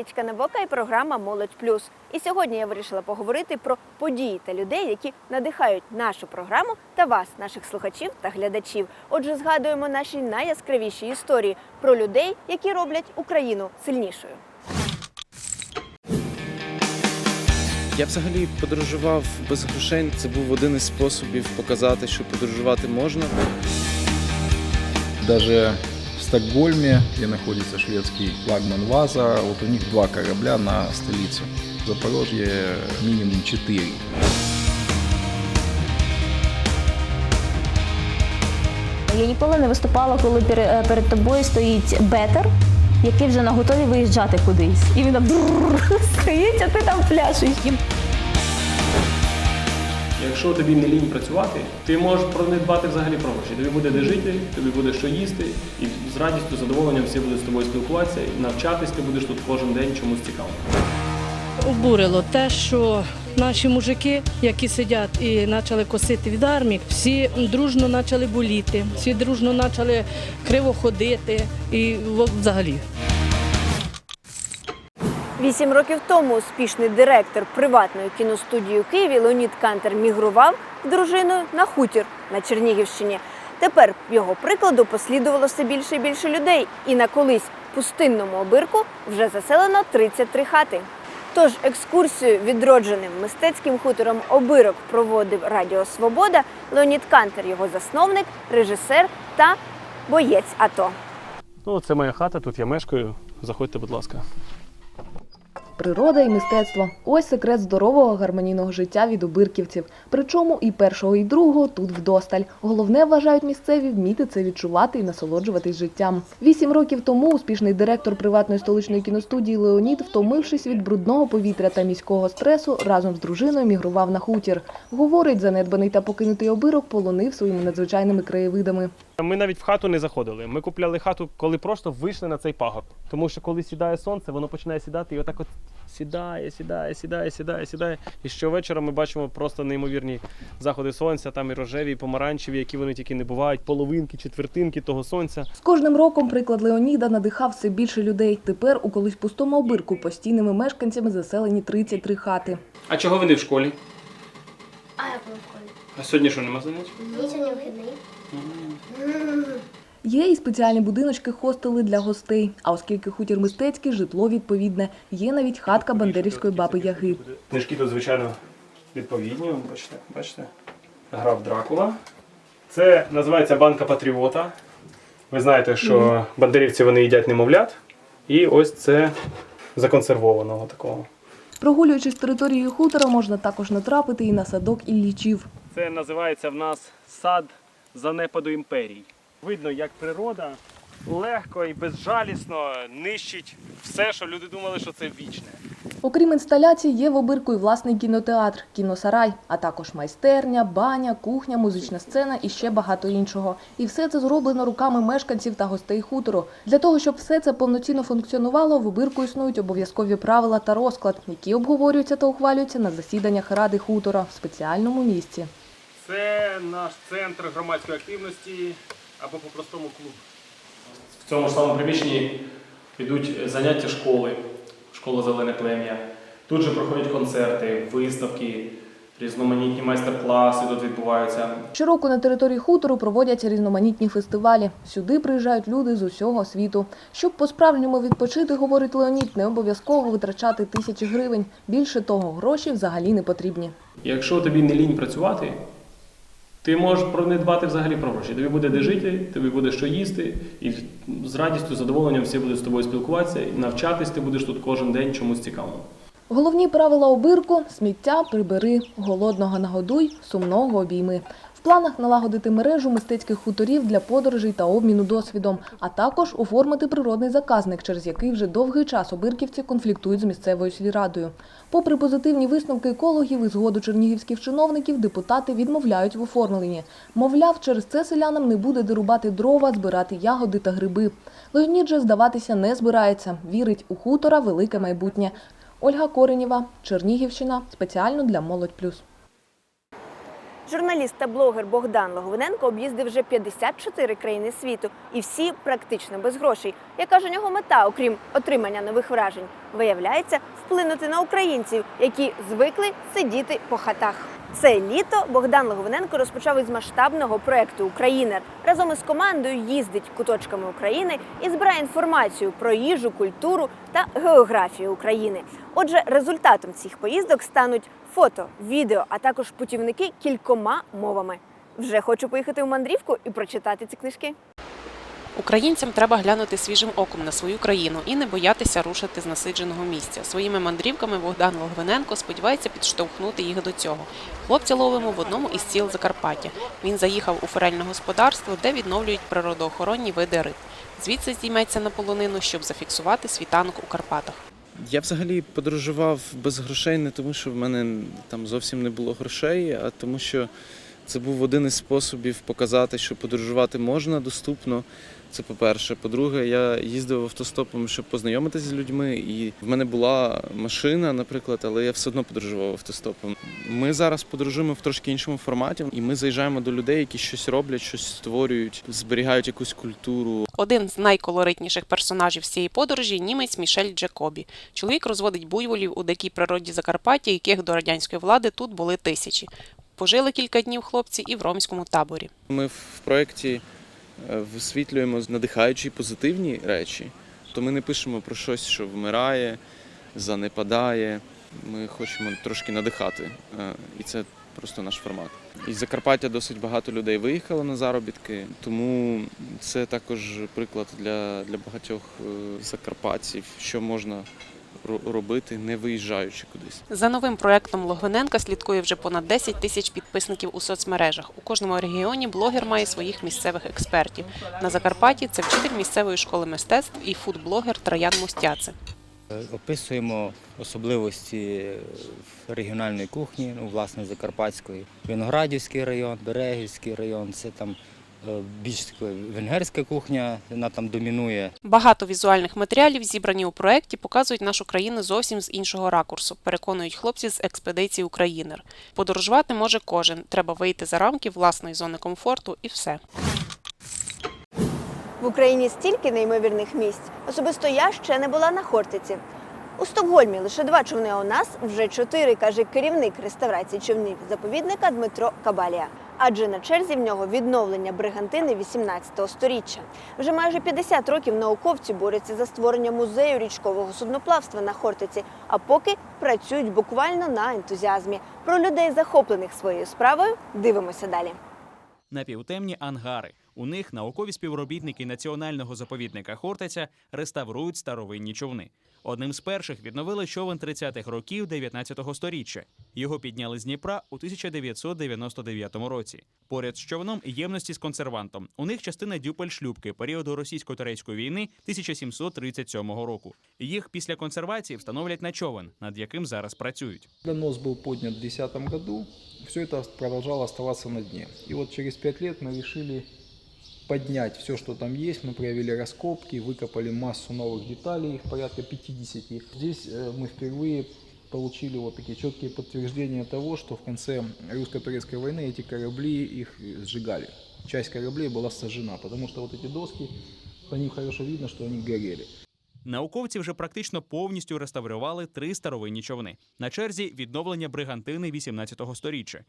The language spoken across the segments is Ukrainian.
Марічка Небока і програма Молодь Плюс. І сьогодні я вирішила поговорити про події та людей, які надихають нашу програму та вас, наших слухачів та глядачів. Отже, згадуємо наші найяскравіші історії про людей, які роблять Україну сильнішою. Я взагалі подорожував без грошей. Це був один із способів показати, що подорожувати можна. Даже Стокгольме, где находится шведский флагман ВАЗа, вот у них два корабля на столицу. В Запорожье минимум четыре. Я ніколи не виступала, коли е, перед тобою стоїть бетер, який вже на готові виїжджати кудись. І він там стоїть, а ти там пляшеш. Якщо тобі не лінь працювати, ти можеш про не дбати взагалі про гроші. Тобі буде де жити, тобі буде що їсти, і з радістю, задоволенням всі будуть з тобою спілкуватися, і навчатись ти будеш тут кожен день чомусь цікавому. Обурило те, що наші мужики, які сидять і почали косити від армії, всі дружно почали боліти, всі дружно почали криво ходити і взагалі. Вісім років тому успішний директор приватної кіностудії у Києві Леонід Кантер мігрував дружиною на хутір на Чернігівщині. Тепер його прикладу послідувало все більше і більше людей, і на колись пустинному обирку вже заселено 33 хати. Тож екскурсію відродженим мистецьким хутором обирок проводив Радіо Свобода Леонід Кантер, його засновник, режисер та боєць АТО. Ну, це моя хата, тут я мешкаю. Заходьте, будь ласка. Природа і мистецтво ось секрет здорового гармонійного життя від обирківців. Причому і першого, і другого тут вдосталь. Головне вважають місцеві вміти це відчувати і насолоджуватись життям. Вісім років тому успішний директор приватної столичної кіностудії Леонід, втомившись від брудного повітря та міського стресу, разом з дружиною мігрував на хутір. Говорить, занедбаний та покинутий обирок полонив своїми надзвичайними краєвидами. Ми навіть в хату не заходили. Ми купляли хату, коли просто вийшли на цей пагорб. Тому що коли сідає сонце, воно починає сідати і отак от сідає, сідає, сідає, сідає, сідає. І щовечора ми бачимо просто неймовірні заходи сонця, там і рожеві, і помаранчеві, які вони тільки не бувають, половинки, четвертинки того сонця. З кожним роком приклад Леоніда надихав все більше людей. Тепер у колись пустому обирку постійними мешканцями заселені 33 хати. А чого ви не в школі? А я був в школі. А сьогодні що нема занять? Ні, сьогодні вихідний. Є і спеціальні будиночки хостели для гостей. А оскільки хутір мистецький, житло відповідне. Є навіть хатка бандерівської баби Яги. Книжки тут, звичайно, відповідні. Бачите, бачите? Граф Дракула. Це називається банка патріота. Ви знаєте, що бандерівці вони їдять немовлят. І ось це законсервованого такого. Прогулюючись територією хутора, можна також натрапити і на садок Іллічів. Це називається в нас сад занепаду імперій. Видно, як природа легко і безжалісно нищить все, що люди думали, що це вічне. Окрім інсталяцій, є в обирку і власний кінотеатр, кіносарай, а також майстерня, баня, кухня, музична сцена і ще багато іншого. І все це зроблено руками мешканців та гостей хутору. Для того, щоб все це повноцінно функціонувало, в обирку існують обов'язкові правила та розклад, які обговорюються та ухвалюються на засіданнях ради хутора в спеціальному місці. Це наш центр громадської активності або по-простому клуб. В цьому ж самому приміщенні йдуть заняття школи, школа Зелене плем'я. Тут же проходять концерти, виставки, різноманітні майстер-класи тут відбуваються. Щороку на території хутору проводяться різноманітні фестивалі. Сюди приїжджають люди з усього світу. Щоб по-справжньому відпочити, говорить Леонід, не обов'язково витрачати тисячі гривень. Більше того, гроші взагалі не потрібні. Якщо тобі не лінь працювати, ти можеш про не дбати взагалі про гроші. Тобі буде де жити, тобі буде що їсти, і з радістю, задоволенням всі будуть з тобою спілкуватися, і навчатись ти будеш тут кожен день чомусь цікавому. Головні правила обирку – сміття прибери, голодного нагодуй, сумного обійми. В планах налагодити мережу мистецьких хуторів для подорожей та обміну досвідом, а також оформити природний заказник, через який вже довгий час обирківці конфліктують з місцевою сільрадою. Попри позитивні висновки екологів і згоду чернігівських чиновників, депутати відмовляють в оформленні. Мовляв, через це селянам не буде дерубати дрова, збирати ягоди та гриби. Леонід же здаватися не збирається. Вірить у хутора велике майбутнє. Ольга Коренєва, Чернігівщина, спеціально для Молодь Плюс. Журналіст та блогер Богдан Логвиненко об'їздив вже 54 країни світу, і всі практично без грошей. Яка ж у нього мета, окрім отримання нових вражень, виявляється вплинути на українців, які звикли сидіти по хатах. Це літо Богдан Логвиненко розпочав із масштабного проекту Українер. Разом із командою їздить куточками України і збирає інформацію про їжу, культуру та географію України. Отже, результатом цих поїздок стануть фото, відео, а також путівники кількома мовами. Вже хочу поїхати у мандрівку і прочитати ці книжки. Українцям треба глянути свіжим оком на свою країну і не боятися рушити з насидженого місця. Своїми мандрівками Богдан Логвиненко сподівається підштовхнути їх до цього. Хлопця ловимо в одному із сіл Закарпаття. Він заїхав у форельне господарство, де відновлюють природоохоронні види риб. Звідси здійметься на полонину, щоб зафіксувати світанок у Карпатах. Я взагалі подорожував без грошей не тому, що в мене там зовсім не було грошей, а тому, що це був один із способів показати, що подорожувати можна доступно. Це по-перше. По-друге, я їздив автостопом, щоб познайомитися з людьми, і в мене була машина, наприклад, але я все одно подорожував автостопом. Ми зараз подорожуємо в трошки іншому форматі, і ми заїжджаємо до людей, які щось роблять, щось створюють, зберігають якусь культуру, Один з найколоритніших персонажів цієї подорожі німець Мішель Джекобі. Чоловік розводить буйволів у дикій природі Закарпаття, яких до радянської влади тут були тисячі. Пожили кілька днів хлопці і в ромському таборі. Ми в проєкті висвітлюємо надихаючі позитивні речі, то ми не пишемо про щось, що вмирає, занепадає. Ми хочемо трошки надихати, е, і це просто наш формат. Із Закарпаття досить багато людей виїхало на заробітки, тому це також приклад для, для багатьох е, закарпатців, що можна робити, не виїжджаючи кудись. За новим проектом Логвиненка слідкує вже понад 10 тисяч підписників у соцмережах. У кожному регіоні блогер має своїх місцевих експертів. На Закарпатті це вчитель місцевої школи мистецтв і фудблогер Троян Мустяци. Описуємо особливості регіональної кухні, ну, власне, закарпатської. Виноградівський район, Берегівський район, це там е, більш така венгерська кухня, вона там домінує. Багато візуальних матеріалів, зібрані у проєкті, показують нашу країну зовсім з іншого ракурсу, переконують хлопці з експедиції Українер. Подорожувати може кожен. Треба вийти за рамки власної зони комфорту і все. В Україні стільки неймовірних місць. Особисто я ще не була на Хортиці. У Стокгольмі лише два човни, а у нас вже чотири, каже керівник реставрації човнів заповідника Дмитро Кабалія. Адже на черзі в нього відновлення бригантини 18 століття. Вже майже 50 років науковці борються за створення музею річкового судноплавства на Хортиці, а поки працюють буквально на ентузіазмі. Про людей, захоплених своєю справою, дивимося далі. Напівтемні ангари. У них наукові співробітники національного заповідника Хортиця реставрують старовинні човни. Одним з перших відновили човен 30-х років 19-го сторіччя. Його підняли з Дніпра у 1999 році. Поряд з човном ємності з консервантом. У них частина дюпель-шлюпки періоду російсько-турецької війни 1737 року. Їх після консервації встановлять на човен, над яким зараз працюють. Когда нос был поднят в 2010 году, все это продолжало оставаться на дне. И вот через пять лет мы решили поднять все, что там есть. Мы провели раскопки, выкопали массу новых деталей, их порядка 50. Здесь э, мы впервые получили вот такие четкие подтверждения того, что в конце русско-турецкой войны эти корабли их э, сжигали. Часть кораблей была сожжена, потому что вот эти доски, по ним хорошо видно, что они горели. Науковці вже практично повністю реставрували три старовинні човни. На черзі відновлення бригантини 18-го сторіччя.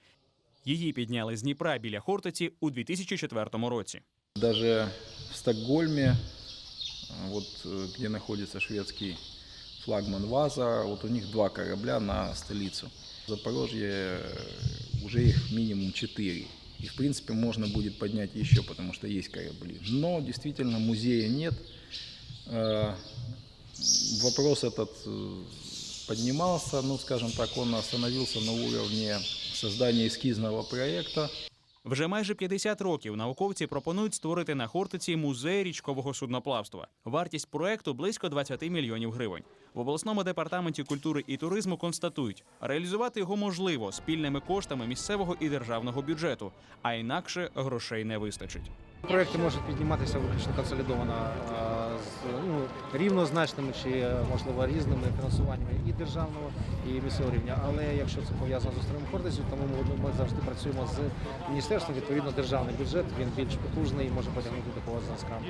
Її підняли з Дніпра біля Хортиці у 2004 році. Даже в Стокгольме, вот э, где находится шведский флагман ВАЗа, вот у них два корабля на столицу. В Запорожье э, уже их минимум четыре. И в принципе можно будет поднять еще, потому что есть корабли. Но действительно музея нет. Э, Вопрос этот поднимался, ну скажем так, он остановился на уровне создания эскизного проекта. Вже майже 50 років науковці пропонують створити на Хортиці музей річкового судноплавства. Вартість проекту близько 20 мільйонів гривень. В обласному департаменті культури і туризму констатують, реалізувати його можливо спільними коштами місцевого і державного бюджету, а інакше грошей не вистачить. Проекти можуть підніматися виключно консолідовано з ну, рівнозначними чи е, можливо різними фінансуваннями і державного, і місцевого рівня. Але якщо це пов'язано з островом Хортицю, тому ми, ми завжди працюємо з міністерством. Відповідно, державний бюджет він більш потужний і може потягнути такого зразка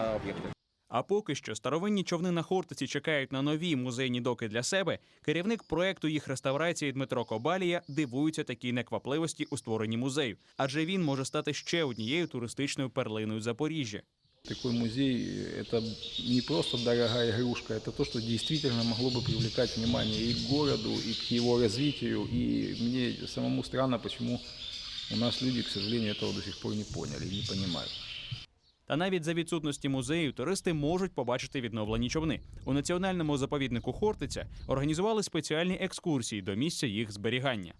е, об'єкти. А поки що старовинні човни на Хортиці чекають на нові музейні доки для себе. Керівник проекту їх реставрації Дмитро Кобалія дивується такій неквапливості у створенні музею, адже він може стати ще однією туристичною перлиною Запоріжжя. Такой музей – это не просто дорогая игрушка, это то, что действительно могло бы привлекать внимание и к городу, и к его развитию. И мне самому странно, почему у нас люди, к сожалению, этого до сих пор не поняли и не понимают. Та навіть за відсутності музею туристи можуть побачити відновлені човни. У національному заповіднику Хортиця організували спеціальні екскурсії до місця їх зберігання.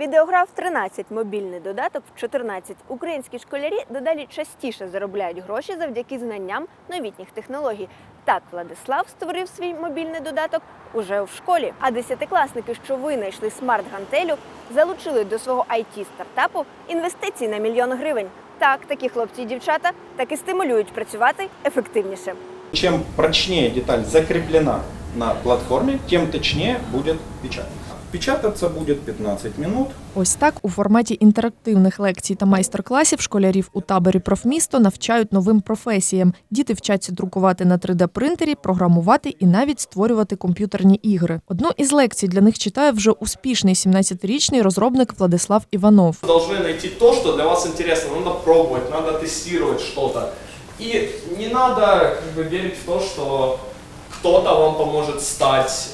Відеограф 13, мобільний додаток в 14. Українські школярі дедалі частіше заробляють гроші завдяки знанням новітніх технологій. Так Владислав створив свій мобільний додаток уже в школі. А десятикласники, що винайшли смарт-гантелю, залучили до свого it стартапу інвестиції на мільйон гривень. Так, такі хлопці і дівчата так і стимулюють працювати ефективніше. Чем прочнее деталь закреплена на платформе, тем точнее будет печать. Печататься будет 15 минут. Ось так у форматі інтерактивних лекцій та майстер-класів школярів у таборі профмісто навчають новим професіям. Діти вчаться друкувати на 3D-принтері, програмувати і навіть створювати комп'ютерні ігри. Одну із лекцій для них читає вже успішний 17-річний розробник Владислав Іванов. должны найти то, что для вас интересно. Надо пробовать, надо тестировать что-то. И не надо как бы, верить в то, что кто-то вам поможет стать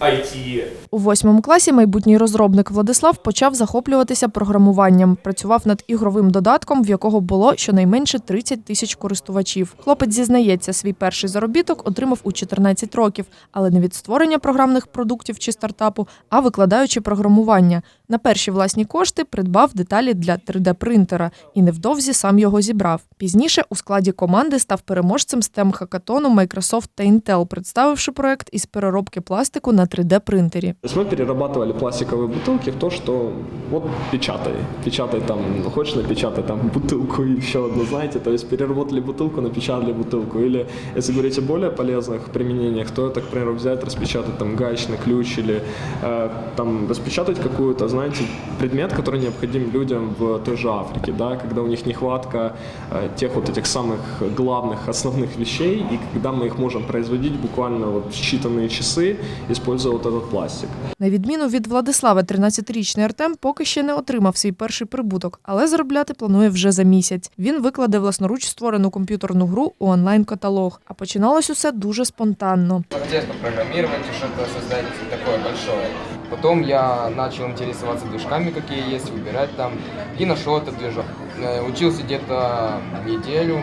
IT У восьмому класі майбутній розробник Владислав почав захоплюватися програмуванням. Працював над ігровим додатком, в якого було щонайменше 30 тисяч користувачів. Хлопець зізнається, свій перший заробіток отримав у 14 років, але не від створення програмних продуктів чи стартапу, а викладаючи програмування. На перші власні кошти придбав деталі для 3D-принтера і невдовзі сам його зібрав. Пізніше у складі команди став переможцем stem хакатону Microsoft та Intel, представивши проект із переробки пластику на 3D-принтері. То есть мы перерабатывали пластиковые бутылки в то, что вот печатай. Печатай там, хочешь напечатай там бутылку и еще одну, знаете, то есть переработали бутылку, напечатали бутылку. Или если говорить о более полезных применениях, то это, к примеру, взять, распечатать там гаечный ключ или э, там распечатать какую-то, знаете, предмет, который необходим людям в той же Африке, да, когда у них нехватка э, тех вот этих самых главных, основных вещей, и когда мы их можем производить буквально вот в считанные часы, используя вот этот пластик. На відміну від Владислава, 13-річний Артем поки ще не отримав свій перший прибуток, але заробляти планує вже за місяць. Він викладе власноруч створену комп'ютерну гру у онлайн-каталог. А починалось усе дуже спонтанно. Интересно программировать и что-то создать такое большое. Потом я начал интересоваться движками, какие есть, выбирать там, и нашел этот движок. Э, Учился где-то неделю,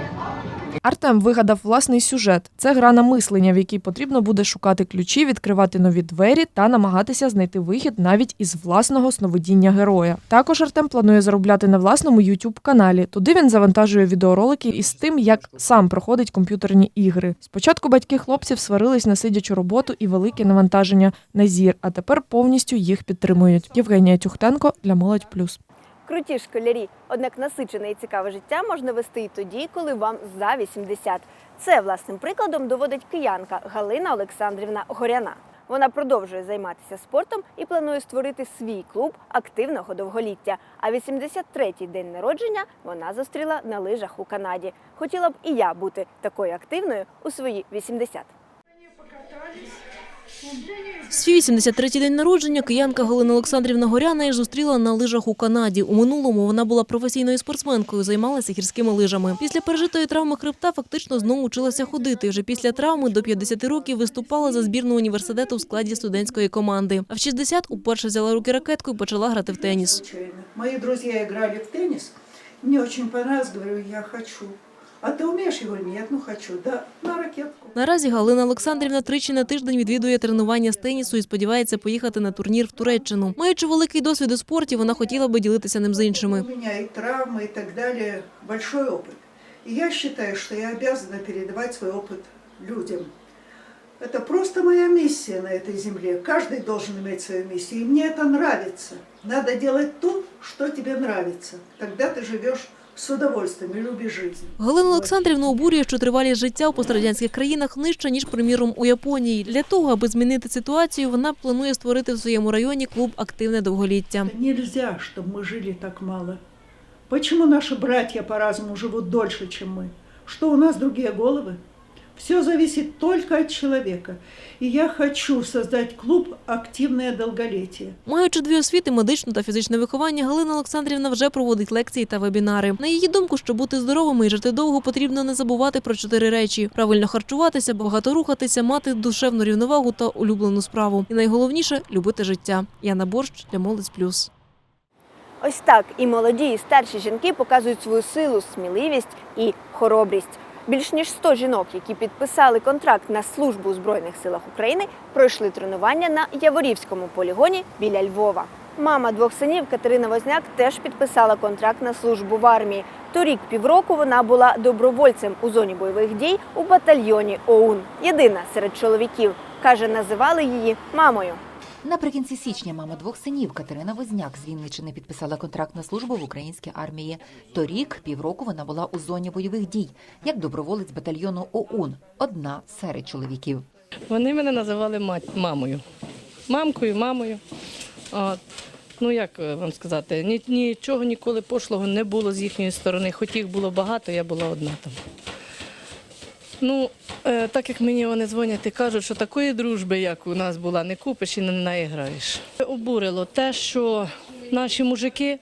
Артем вигадав власний сюжет. Це гра на мислення, в якій потрібно буде шукати ключі, відкривати нові двері та намагатися знайти вихід навіть із власного сновидіння героя. Також Артем планує заробляти на власному youtube каналі. Туди він завантажує відеоролики із тим, як сам проходить комп'ютерні ігри. Спочатку батьки хлопців сварились на сидячу роботу і велике навантаження на зір, а тепер повністю їх підтримують. Євгенія Тюхтенко для молодь плюс. Круті школярі. Однак насичене і цікаве життя можна вести і тоді, коли вам за 80. Це власним прикладом доводить киянка Галина Олександрівна Горяна. Вона продовжує займатися спортом і планує створити свій клуб активного довголіття. А 83-й день народження вона зустріла на лижах у Канаді. Хотіла б і я бути такою активною у свої 80. Свій 83-й день народження киянка Галина Олександрівна Горяна і зустріла на лижах у Канаді. У минулому вона була професійною спортсменкою, займалася гірськими лижами. Після пережитої травми хребта фактично знову вчилася ходити. Вже після травми до 50 років виступала за збірну університету в складі студентської команди. А в 60 уперше взяла руки ракетку і почала грати в теніс. Мои друзья играли в теннис. Мне очень понравилось, говорю, я хочу. А ты умеешь? Я говорю, нет, ну хочу. Да, на ракетку. Наразі Галина Олександрівна тричі на тиждень відвідує тренування з тенісу і сподівається поїхати на турнір в Туреччину. Маючи великий досвід у спорті, вона хотіла би ділитися ним з іншими. У меня и травмы, и так далее, большой опыт. И я считаю, что я обязана передавать свой опыт людям. Это просто моя миссия на этой земле. Каждый должен иметь свою миссию. И мне это нравится. Надо делать то, что тебе нравится. Тогда ты живешь с удовольствием и любишь жизнь. Галину Олександрівну обурює, що тривалість життя у пострадянських країнах нижча, ніж, приміром, у Японії. Для того, аби змінити ситуацію, вона планує створити в своєму районі клуб «Активне довголіття». Нельзя, чтобы мы жили так мало. Почему наши братья по-разному живут дольше, чем мы? Что у нас другие головы? Все зависит только от человека. И я хочу создать клуб «Активное долголетие». Маючи дві освіти, медичну та фізичне виховання, Галина Олександрівна вже проводить лекції та вебінари. На її думку, щоб бути здоровими і жити довго, потрібно не забувати про чотири речі: правильно харчуватися, багато рухатися, мати душевну рівновагу та улюблену справу. І найголовніше любити життя. Яна Борщ для Молодь Плюс. Ось так і молоді, і старші жінки показують свою силу, сміливість і хоробрість. Більш ніж 100 жінок, які підписали контракт на службу у Збройних силах України, пройшли тренування на Яворівському полігоні біля Львова. Мама двох синів Катерина Возняк теж підписала контракт на службу в армії. Торік півроку вона була добровольцем у зоні бойових дій у батальйоні ОУН. Єдина серед чоловіків каже, називали її мамою. Наприкінці січня мама двох синів Катерина Возняк з Вінничини підписала контракт на службу в українській армії. Торік півроку вона була у зоні бойових дій як доброволець батальйону ОУН, одна серед чоловіків. Вони мене називали мать, мамою. Мамкою, мамою. От. Ну як е, вам сказати, ні, нічого ніколи пошлого не було з їхньої сторони. Хоч їх було багато, я була одна там. Ну, е, так як мені вони дзвонять і кажуть, що такої дружби, як у нас була, не купиш і не наіграєш. Обурило те, що наші мужики,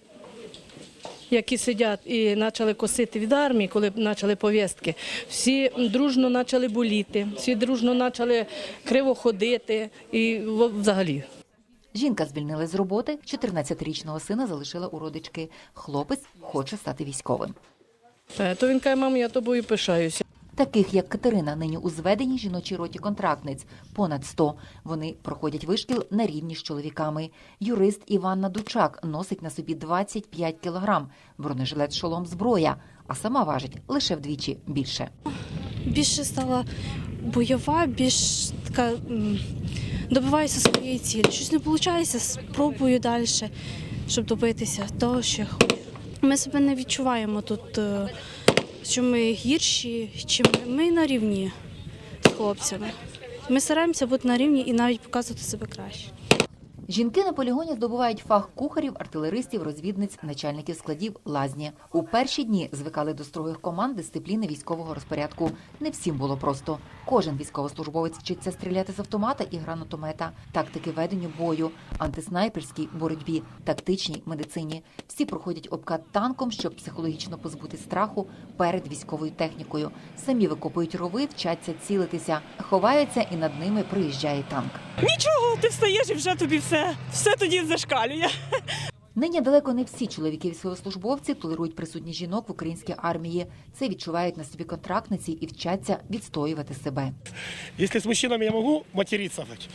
які сидять і почали косити від армії, коли почали повістки, всі дружно почали боліти, всі дружно почали криво ходити і взагалі. Жінка звільнилась з роботи, 14-річного сина залишила у родички. Хлопець хоче стати військовим. Е, То він каже, мамо, я тобою пишаюся. Таких як Катерина нині у зведеній жіночій роті контрактниць понад 100. Вони проходять вишкіл на рівні з чоловіками. Юрист Іванна Дучак носить на собі 25 кілограм, бронежилет шолом зброя, а сама важить лише вдвічі більше. більше стала бойова, більш така добиваюся своєї цілі. Щось не виходить, спробую далі, щоб добитися того, що я хочу. Ми себе не відчуваємо тут, е, що ми гірші, чи ми, ми на рівні з хлопцями. Ми стараємося бути на рівні і навіть показувати себе краще. Жінки на полігоні здобувають фах кухарів, артилеристів, розвідниць, начальників складів, лазні. У перші дні звикали до строгих команд дисципліни військового розпорядку. Не всім було просто. Кожен військовослужбовець вчиться стріляти з автомата і гранатомета, тактики ведення бою, антиснайперській боротьбі, тактичній медицині. Всі проходять обкат танком, щоб психологічно позбути страху перед військовою технікою. Самі викопують рови, вчаться цілитися, ховаються і над ними приїжджає танк. Нічого, ти встаєш і вже тобі все, все тоді зашкалює. Нині далеко не всі чоловіки військовослужбовці толерують присутність жінок в українській армії. Це відчувають на собі контрактниці і вчаться відстоювати себе. Если с мужчинами я могу материться, хоть,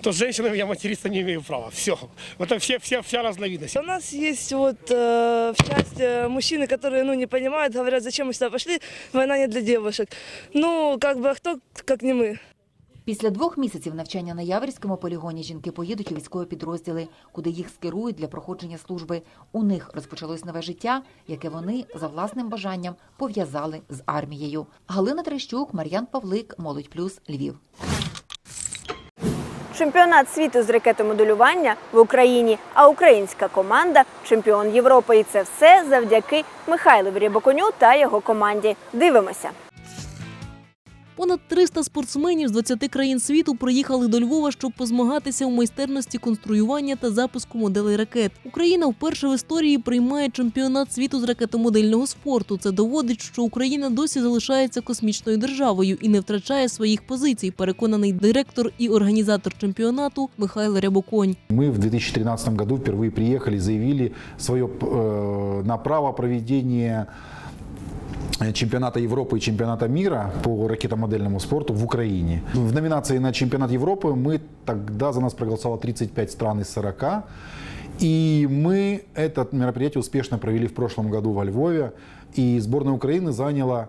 то с женщинами я материться не имею права. Все. Это все, все, вся разновидность. У нас есть вот э, в часть э, мужчины, которые ну, не понимают, говорят, зачем мы сюда пошли, война не для девушек. Ну, как бы, а кто, как не мы? Після двох місяців навчання на Яворівському полігоні жінки поїдуть у військові підрозділи, куди їх скерують для проходження служби. У них розпочалось нове життя, яке вони за власним бажанням пов'язали з армією. Галина Трещук, Мар'ян Павлик, Молодь Плюс, Львів. Чемпіонат світу з ракетомоделювання в Україні, а українська команда чемпіон Європи. І це все завдяки Михайлові Рябоконю та його команді. Дивимося. Понад 300 спортсменів з 20 країн світу приїхали до Львова, щоб позмагатися у майстерності конструювання та запуску моделей ракет. Україна вперше в історії приймає чемпіонат світу з ракетомодельного спорту. Це доводить, що Україна досі залишається космічною державою і не втрачає своїх позицій. Переконаний директор і організатор чемпіонату Михайло Рябоконь. Мы в 2013 году впервые приехали, заявили свое э, на право проведения чемпионата Европы и чемпионата мира по ракетомодельному спорту в Украине. В номинации на чемпионат Европы мы тогда за нас проголосовало 35 стран из 40. И мы это мероприятие успешно провели в прошлом году во Львове. И сборная Украины заняла А,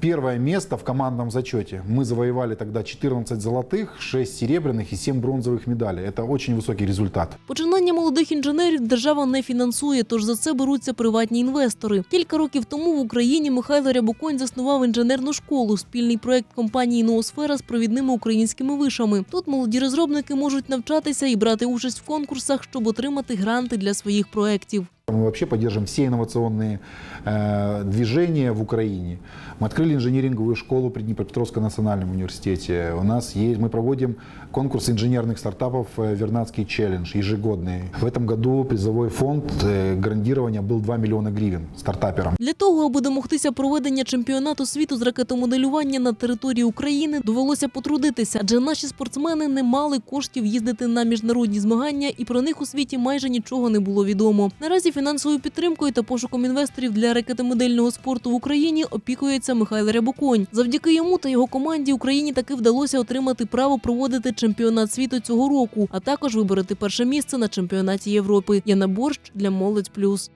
Первое место в командном зачете. Мы завоевали тогда 14 золотых, 6 серебряных и 7 бронзовых медалей. Это очень высокий результат. Починання молодих інженерів держава не фінансує, тож за це беруться приватні інвестори. Кілька років тому в Україні Михайло Рябоконь заснував інженерну школу, спільний проект компанії Ноосфера з провідними українськими вишами. Тут молоді розробники можуть навчатися і брати участь в конкурсах, щоб отримати гранти для своїх проєктів. Мы вообще поддерживаем все инновационные э, движения в Украине. Мы открыли инжиниринговую школу при Днепропетровском национальном университете. У нас есть, мы проводим конкурс инженерных стартапов э, «Вернадский челлендж» ежегодный. В этом году призовой фонд э, грандирования был 2 миллиона гривен стартаперам. Для того, аби домогтися проведення чемпіонату світу з ракетомоделювання на території України, довелося потрудитися, адже наші спортсмени не мали коштів їздити на міжнародні змагання, і про них у світі майже нічого не було відомо. Наразі фінансовою підтримкою та пошуком інвесторів для ракетомодельного спорту в Україні опікується Михайло Рябоконь. Завдяки йому та його команді Україні таки вдалося отримати право проводити чемпіонат світу цього року, а також вибороти перше місце на чемпіонаті Європи. Яна Борщ для Молодь Плюс.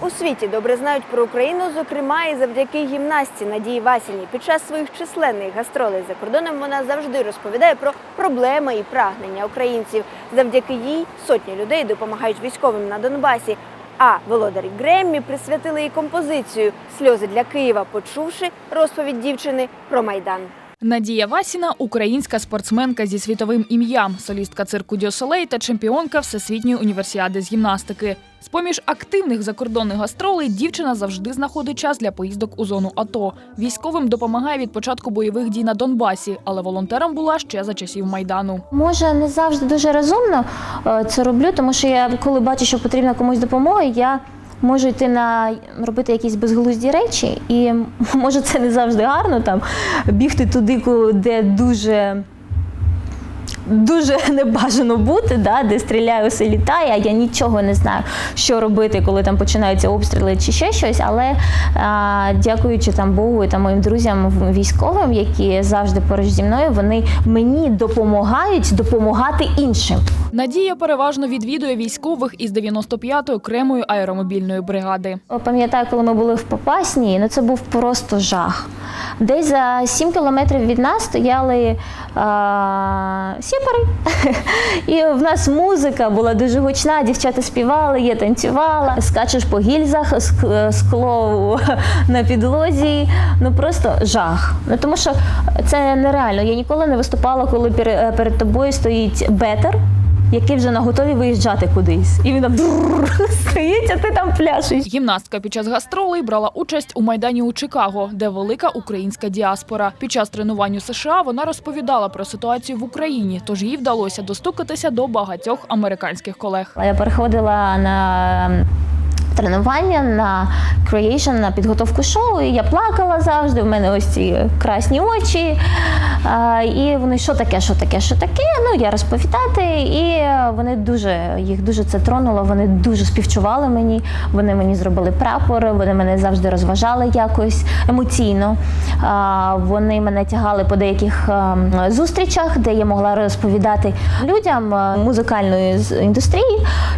У світі добре знають про Україну, зокрема і завдяки гімнастці Надії Васіні. Під час своїх численних гастролей за кордоном вона завжди розповідає про проблеми і прагнення українців. Завдяки їй сотні людей допомагають військовим на Донбасі. А володарі Греммі присвятили і композицію Сльози для Києва, почувши розповідь дівчини про майдан. Надія Васіна українська спортсменка зі світовим ім'ям, солістка цирку Дьосолей та чемпіонка Всесвітньої універсіади з гімнастики. З-поміж активних закордонних гастролей дівчина завжди знаходить час для поїздок у зону АТО. Військовим допомагає від початку бойових дій на Донбасі, але волонтером була ще за часів майдану. Може, не завжди дуже розумно е, це роблю, тому що я коли бачу, що потрібна комусь допомога, я можу йти на робити якісь безглузді речі, і може це не завжди гарно там бігти туди, де дуже. Дуже небажано бути, да, де стріляє, все літає, а я нічого не знаю, що робити, коли там починаються обстріли чи ще щось. Але а, дякуючи там Богу і там моїм друзям військовим, які завжди поруч зі мною, вони мені допомагають допомагати іншим. Надія переважно відвідує військових із 95-ї окремої аеромобільної бригади. Пам'ятаю, коли ми були в Попасні, ну це був просто жах. Десь за 7 кілометрів від нас стояли а, сіпари. І в нас музика була дуже гучна, дівчата співали, я танцювала, скачеш по гільзах, скло на підлозі. Ну просто жах. Ну тому що це нереально. Я ніколи не виступала, коли пере- перед тобою стоїть бетер. Який вже на готові виїжджати кудись, і він там стоїть, а ти там пляшеш. Гімнастка під час гастролей брала участь у майдані у Чикаго, де велика українська діаспора. Під час тренувань у США вона розповідала про ситуацію в Україні, тож їй вдалося достукатися до багатьох американських колег. Я переходила на тренування на creation, на підготовку шоу, і я плакала завжди. У мене ось ці красні очі. І вони що таке, що таке, що таке. Ну я розповідати, і вони дуже їх дуже це тронуло. Вони дуже співчували мені. Вони мені зробили прапор, вони мене завжди розважали якось емоційно. Вони мене тягали по деяких зустрічах, де я могла розповідати людям музикальної індустрії,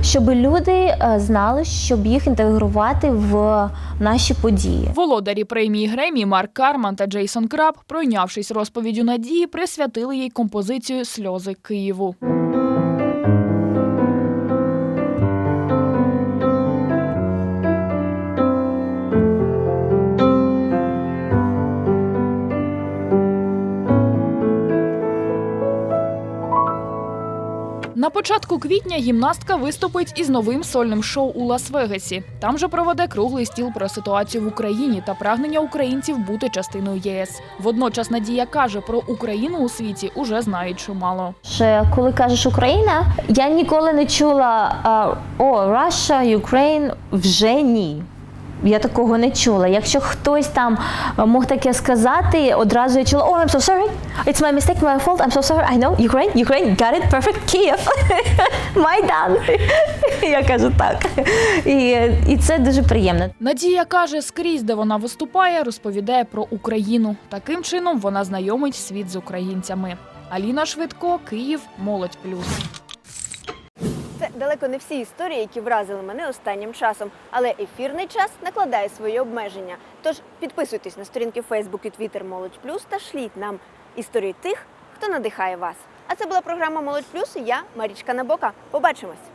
щоб люди е, знали, щоб їх інтегрувати в наші події. Володарі премії Гремі Марк Карман та Джейсон Краб, пройнявшись розповіддю Надії, присвятили їй композицію Сльози Києву. На початку квітня гімнастка виступить із новим сольним шоу у Лас-Вегасі. Там же проведе круглий стіл про ситуацію в Україні та прагнення українців бути частиною єС. Водночас Надія каже, про Україну у світі уже знають чимало. Ще коли кажеш Україна, я ніколи не чула о, Russia, Ukraine, вже ні. Я такого не чула. Якщо хтось там мог таке сказати, одразу я чула, oh, I'm so sorry, it's my mistake, my fault, I'm so sorry, I know, Ukraine, Ukraine, got it, perfect, Kyiv, Майдан. Я кажу так. І, і це дуже приємно. Надія каже, скрізь, де вона виступає, розповідає про Україну. Таким чином вона знайомить світ з українцями. Аліна Швидко, Київ, Молодь Плюс. Далеко не всі історії, які вразили мене останнім часом, але ефірний час накладає свої обмеження. Тож підписуйтесь на сторінки Facebook і Twitter Молодь Плюс та шліть нам історії тих, хто надихає вас. А це була програма Молодь Плюс. Я Марічка Набока. Побачимось.